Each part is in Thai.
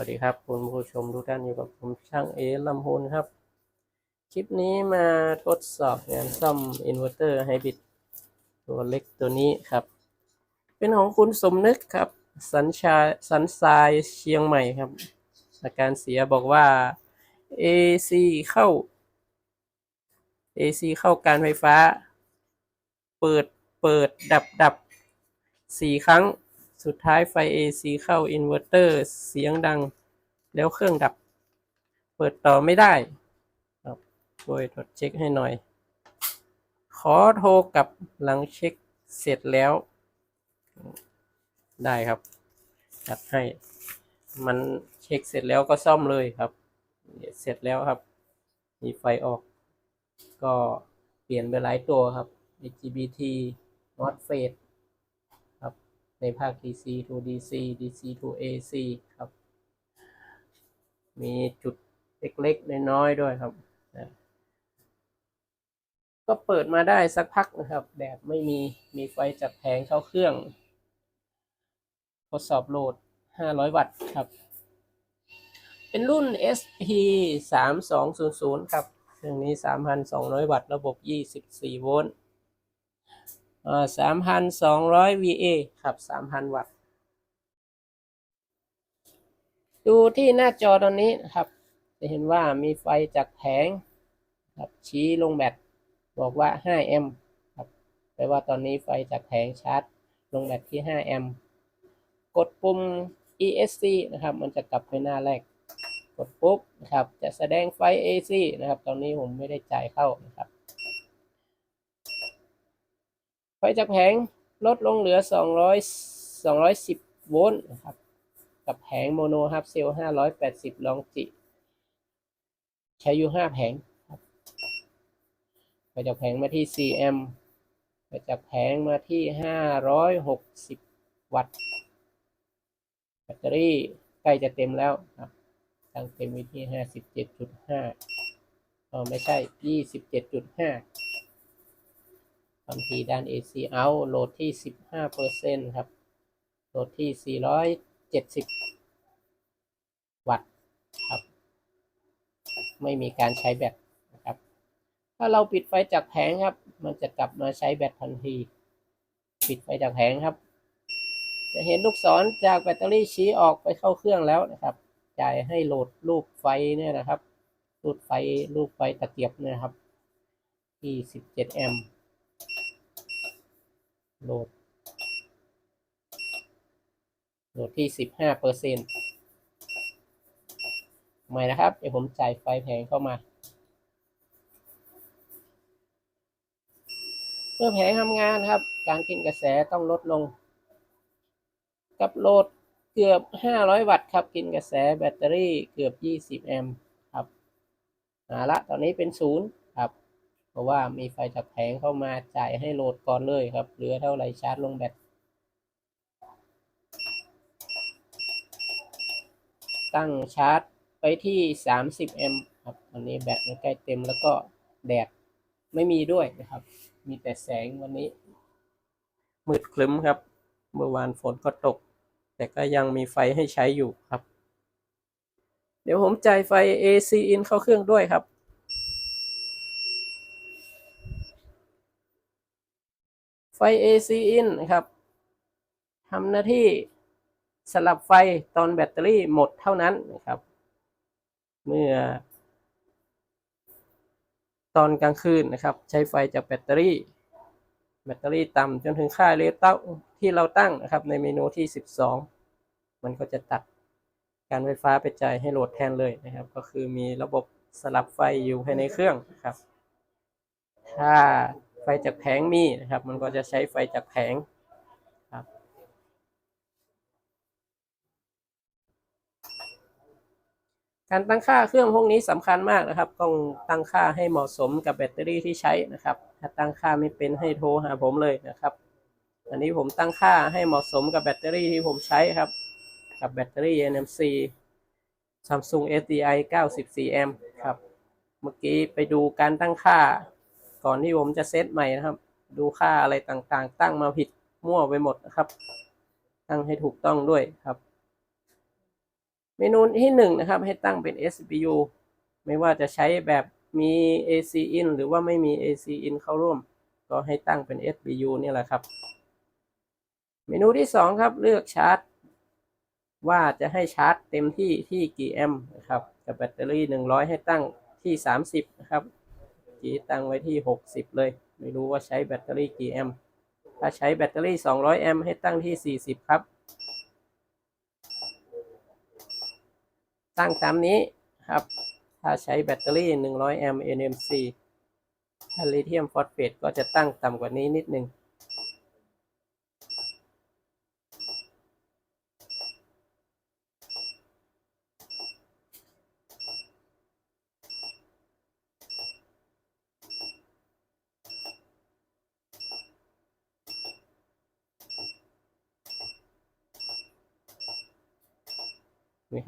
วัสดีครับ คุณผู้ชมทุกท่านอยู่กับผมช่างเอลำพูนครับ คลิปนี้มาทดสอบงานซ่อมอินเวอร์เตอร์ไฮบริดตัวเล็กตัวนี้ครับ เป็นของคุณสมนึกครับ สัญชาสันทรายเชียงใหม่ครับ อาการเสียบอกว่า AC เข้า AC เข้าการไฟฟ้า เปิดเปิดดับดับสี่ครั้ง สุดท้ายไฟ AC เข้าอินเวอร์เตอร์เสียงดัง แล้วเครื่องดับ เปิดต่อไม่ได้ครับช่วยตรวจเช็คให้หน่อย ขอโทรกลับหลังเช็คเสร็จแล้ว ได้ครับ จัดให้ มันเช็คเสร็จแล้วก็ซ่อมเลยครับ เสร็จแล้วครับ มีไฟออก ก็เปลี่ยนไปหลายตัวครับ HGBT MOSFET ครับ ในภาค DC to DC DC to AC ครับ มีจุดเล็กๆ น้อยๆ ด้วยครับ ก็เปิดมาได้สักพักนะครับ แดดไม่มี มีไฟจากแผงเข้าเครื่อง ทดสอบโหลด 500 วัตต์ครับ เป็นรุ่น SP 3200 ครับ เครื่องนี้ 3,200 วัตต์ ระบบ 24 โวลต์ อ่า3,200 VA ครับ3,000วัตต์ ดูที่หน้าจอตอนนี้นะครับ จะเห็นว่ามีไฟจากแผงครับชี้ลงแบตบอกว่า 5 แอมป์ครับแปลว่าตอนนี้ไฟจากแผงชาร์จ ลงแบตที่ 5 แอมป์กดปุ่ม ESC นะครับ มันจะกลับไปหน้าแรก กดปุ๊บนะครับ จะแสดงไฟ AC นะครับ ตอนนี้ผมไม่ได้จ่ายเข้านะครับ ไฟจากแผงลดลงเหลือ 200 210 โวลต์นะครับ กับแผงโมโนฮับเซล580 ลองจิ ใช้อยู่ 5 แผงครับไฟจากแผงมาที่4แอมป์ไฟจากแผงมาที่ 560 วัตต์ แบตเตอรี่ใกล้จะเต็มแล้วครับตั้งเต็มไว้ที่ 57.5เออไม่ใช่ 27.5 บางทีด้าน AC out โหลดที่ 15%ครับ โหลดที่ 470 วัตต์ครับ ไม่มีการใช้แบตนะครับ ถ้าเราปิดไฟจากแผงครับ มันจะกลับมาใช้แบตทันที ปิดไฟจากแผงครับ จะเห็นลูกศรจากแบตเตอรี่ชี้ออกไปเข้าเครื่องแล้วนะครับ จ่ายให้โหลดรูปไฟเนี่ยนะครับรูปไฟรูปไฟตะเกียบเนี่ยนะครับที่ 17 แอมป์ โหลด โหลดที่15เปอร์เซ็นต์ใหม่นะครับ เดี๋ยวผมจ่ายไฟแผงเข้ามา เมื่อแผงทำงานครับ การกินกระแสต้องลดลง กับโหลดเกือบ 500 วัตต์ครับ กินกระแสแบตเตอรี่เกือบ 20 แอมป์ครับเอาละตอนนี้เป็นศูนย์ รับเพราะว่ามีไฟจากแผงเข้ามาจ่ายให้โหลดก่อนเลยครับ เหลือเท่าไรชาร์จลงแบตตั้งชาร์จไปที่ 30 แอมป์ครับตอนนี้แบตมันใกล้เต็มแล้วก็แดดไม่มีด้วยนะครับ มีแต่แสงวันนี้ มืดครึ้มครับ เมื่อวานฝนก็ตก แต่ก็ยังมีไฟให้ใช้อยู่ครับ เดี๋ยวผมจ่ายไฟ AC in เข้าเครื่องด้วยครับ ไฟ AC in นะครับทำหน้าที่สลับไฟตอนแบตเตอรี่หมดเท่านั้นนะครับ เมื่อ ตอนกลางคืนนะครับ ใช้ไฟจากแบตเตอรี่ แบตเตอรี่ต่ำจนถึงค่าเรทเต้าที่เราตั้งนะครับ ในเมนูที่ 12 มันก็จะตัดการไฟฟ้าไปจ่ายให้โหลดแทนเลยนะครับ ก็คือมีระบบสลับไฟอยู่ภายในเครื่องนะครับ ถ้า ฟจากแผงมีนะครับ มันก็จะใช้ไฟจากแผงครับ การตั้งค่าเครื่องพวกนี้สำคัญมากนะครับ ต้องตั้งค่าให้เหมาะสมกับแบตเตอรี่ที่ใช้นะครับ ถ้าตั้งค่าไม่เป็นให้โทรหาผมเลยนะครับ อันนี้ผมตั้งค่าให้เหมาะสมกับแบตเตอรี่ที่ผมใช้ครับ กับแบตเตอรี่ NMC Samsung SDI 94แอมป์ครับ เมื่อกี้ไปดูการตั้งค่า ก่อนที่ผมจะเซตใหม่นะครับ ดูค่าอะไรต่างๆ ตั้งมาผิดมั่วไปหมดนะครับ ตั้งให้ถูกต้องด้วยครับ เมนูที่หนึ่งนะครับ ให้ตั้งเป็น SBU ไม่ว่าจะใช้แบบมี AC in หรือว่าไม่มี AC in เข้าร่วม ก็ให้ตั้งเป็น SBU นี่แหละครับ เมนูที่สองครับเลือกชาร์จ ว่าจะให้ชาร์จเต็มที่ที่กี่แอมป์นะครับกับแบตเตอรี่หนึ่งร้อยให้ตั้งที่สามสิบนะครับ จีตั้งไว้ที่หกสิบเลย ไม่รู้ว่าใช้แบตเตอรี่กี่แอมป์ถ้าใช้แบตเตอรี่สองร้อยแอมป์ให้ตั้งที่สี่สิบครับ ตั้งตามนี้ครับ ถ้าใช้แบตเตอรี่หนึ่งร้อยแอมป์ NMC ถ้าลิเธียมฟอสเฟตก็จะตั้งต่ำกว่านี้นิดนึง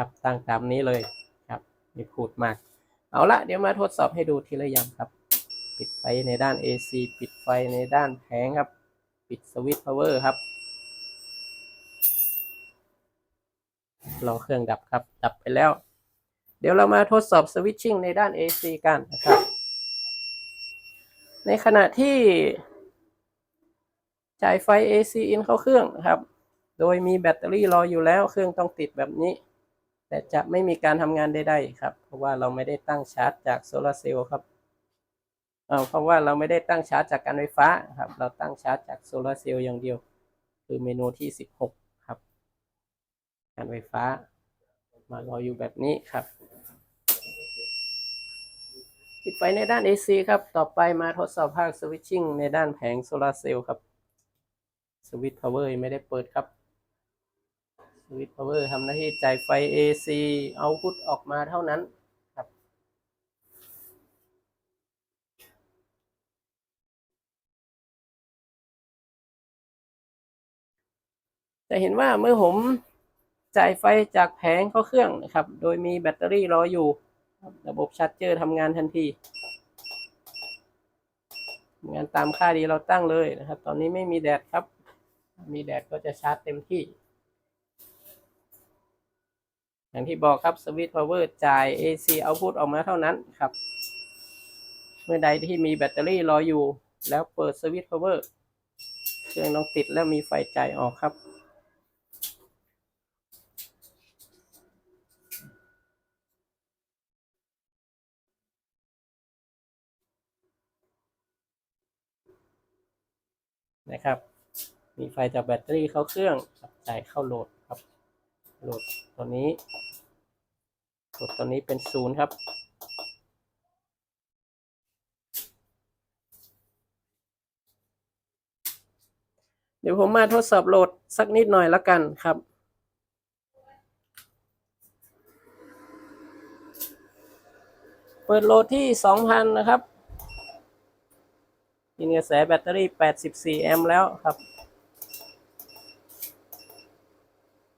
ครับ ตั้งตามนี้เลยครับม่พูดมาก เอาละเดี๋ยวมาทดสอบให้ดูทีละอย่างครับ ปิดไฟในด้าน AC ปิดไฟในด้านแผงครับ ปิดสวิตช์พาวเวอร์ครับรอเครื่องดับครับ ดับไปแล้ว เดี๋ยวเรามาทดสอบสวิตชิ่งในด้าน AC กันนะครับ ในขณะที่จ่ายไฟ AC in เข้าเครื่องนะครับ โดยมีแบตเตอรี่รออยู่แล้ว เครื่องต้องติดแบบนี้ แต่จะไม่มีการทำงานใดๆครับ เพราะว่าเราไม่ได้ตั้งชาร์จจากโซลาร์เซลล์ครับเอ่อเพราะว่าเราไม่ได้ตั้งชาร์จจากการไฟฟ้าครับ เราตั้งชาร์จจากโซลาร์เซลล์อย่างเดียว คือเมนูที่สิบหกครับ การไฟฟ้ามารออยู่แบบนี้ครับปิดไฟในด้าน AC ครับ ต่อไปมาทดสอบภาคสวิตชิ่งในด้านแผงโซลาร์เซลล์ครับสวิตช์พาวเวอร์ไม่ได้เปิดครับ สวิตช์พาวเวอร์ทำหน้าที่จ่ายไฟ AC เอาพุทออกมาเท่านั้นครับ จะเห็นว่าเมื่อผมจ่ายไฟจากแผงเข้าเครื่องนะครับ โดยมีแบตเตอรี่รออยู่ ระบบชาร์จเจอร์ทำงานทันทีทำงานตามค่าดีเราตั้งเลยนะครับ ตอนนี้ไม่มีแดดครับ มีแดดก็จะชาร์จเต็มที่ อย่างที่บอกครับสวิตช์พาวเวอร์จ่าย AC output ออกมาเท่านั้นครับ เมื่อใดที่มีแบตเตอรี่รออยู่ แล้วเปิดสวิตช์พาวเวอร์เครื่องต้องติดแล้วมีไฟจ่ายออกครับนะครับ มีไฟจากแบตเตอรี่เข้าเครื่องจ่ายเข้าโหลด โหลดตัวนี้โหลดตัวนี้เป็นศูนย์ครับ เดี๋ยวผมมาทดสอบโหลดสักนิดหน่อยละกันครับเปิดโหลดที่ 2,000 นะครับกินกระแสแบตเตอรี่ 84 แอมป์แล้วครับ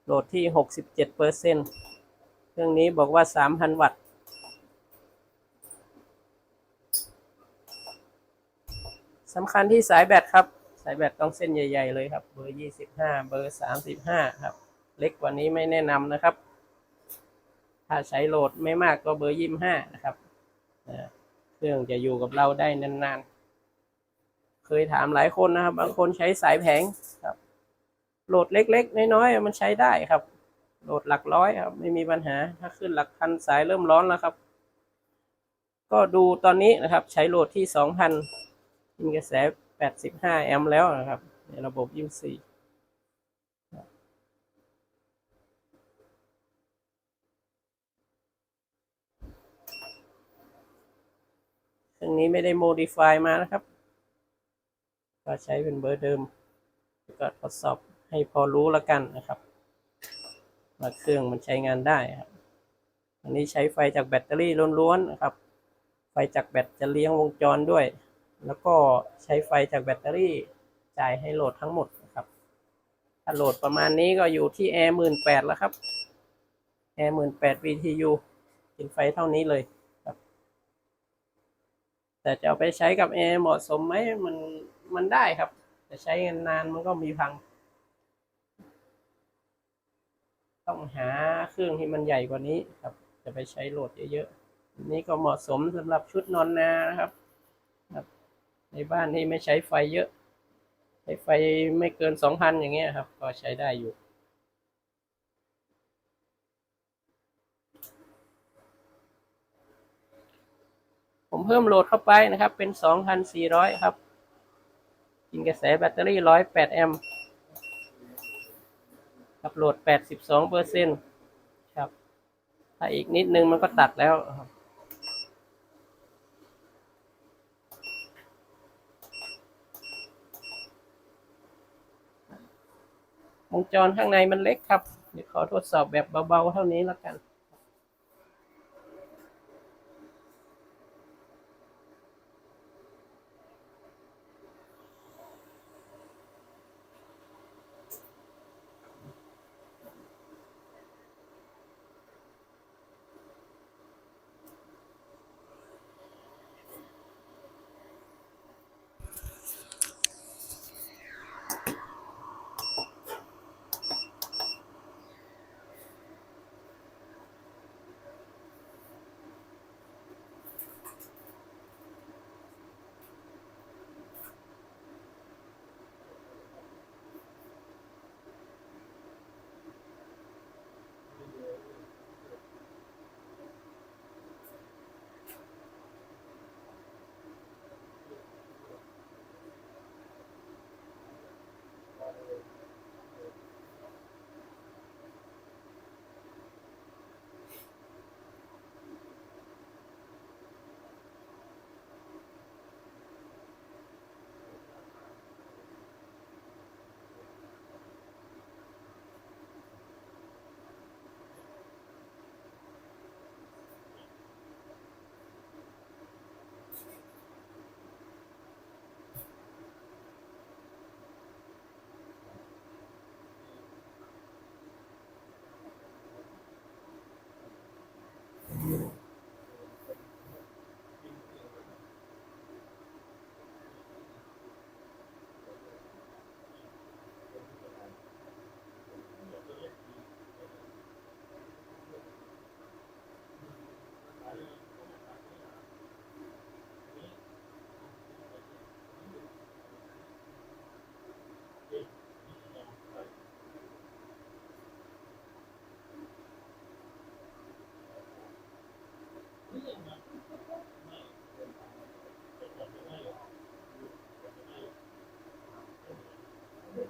โหลดที่ 67เปอร์เซ็นต์เครื่องนี้บอกว่า 3,000 วัตต์ สำคัญที่สายแบตครับ สายแบตต้องเส้นใหญ่ ๆ เลยครับ เบอร์ 25 เบอร์ 35 ครับ เล็กกว่านี้ไม่แนะนำนะครับ ถ้าใช้โหลดไม่มากก็เบอร์ 25 นะครับ เครื่องจะอยู่กับเราได้นานๆ เคยถามหลายคนนะครับ บางคนใช้สายแผงครับ โหลดเล็ก ๆ น้อยๆมันใช้ได้ครับ โหลดหลักร้อยครับ ไม่มีปัญหาถ้าขึ้นหลักพันสายเริ่มร้อนแล้วครับ ก็ดูตอนนี้นะครับ ใช้โหลดที่2,000มีกระแส85แอมป์แล้วนะครับ ในระบบ U4 เครื่องนี้ไม่ได้โมดิฟายมานะครับ ก็ใช้เป็นเบอร์เดิม ก็ทดสอบ ให้พอรู้ล้วกันนะครับว่าเครื่องมันใช้งานได้ครับ อันนี้ใช้ไฟจากแบตเตอรี่ล้วนๆนะครับ ไฟจากแบตจะเลี้ยงวงจรด้วย แล้วก็ใช้ไฟจากแบตเตอรี่จ่ายให้โหลดทั้งหมดนะครับ ถ้าโหลดประมาณนี้ก็อยู่ที่แอร์หมื่นแปดแล้วครับแอร์หมื่นแปด VTU กินไฟเท่านี้เลยครับ แต่จะเอาไปใช้กับแอร์เหมาะสมไหมมันมันได้ครับ แต่ใช้งานนานมันก็มีพัง ต้องหาเครื่องที่มันใหญ่กว่านี้ครับ จะไปใช้โหลดเยอะๆนี้ก็เหมาะสมสำหรับชุดนอนนานะครับครับ ในบ้านที่ไม่ใช้ไฟเยอะ ใช้ไฟไม่เกินสองพันอย่างเงี้ยครับ ก็ใช้ได้อยู่ผมเพิ่มโหลดเข้าไปนะครับ เป็นสองพันสี่ร้อยครับ กินกระแสแบตเตอรี่ร้อยแปดแอมป์ อัปโหลด 82เปอร์เซ็นครับ ถ้าอีกนิดนึงมันก็ตัดแล้วครับวงจรข้างในมันเล็กครับ เดี๋ยวขอทดสอบแบบเบาๆเท่านี้แล้วกัน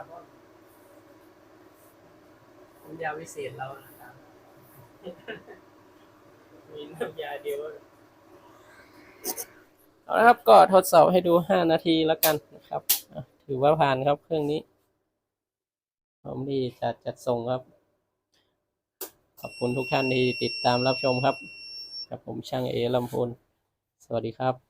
ครับว่าน้ำยาวิเศษเรานะครับ มีน้ำยาเดียวเอาละครับก็ทดสอบให้ดูห้านาทีแล้วกันนะครับอะถือว่าผ่านครับเครื่องนี้พร้อมที่จะจัดส่งครับ ขอบคุณทุกท่านที่ติดตามรับชมครับกับผมช่างเอลำพูนสวัสดีครับ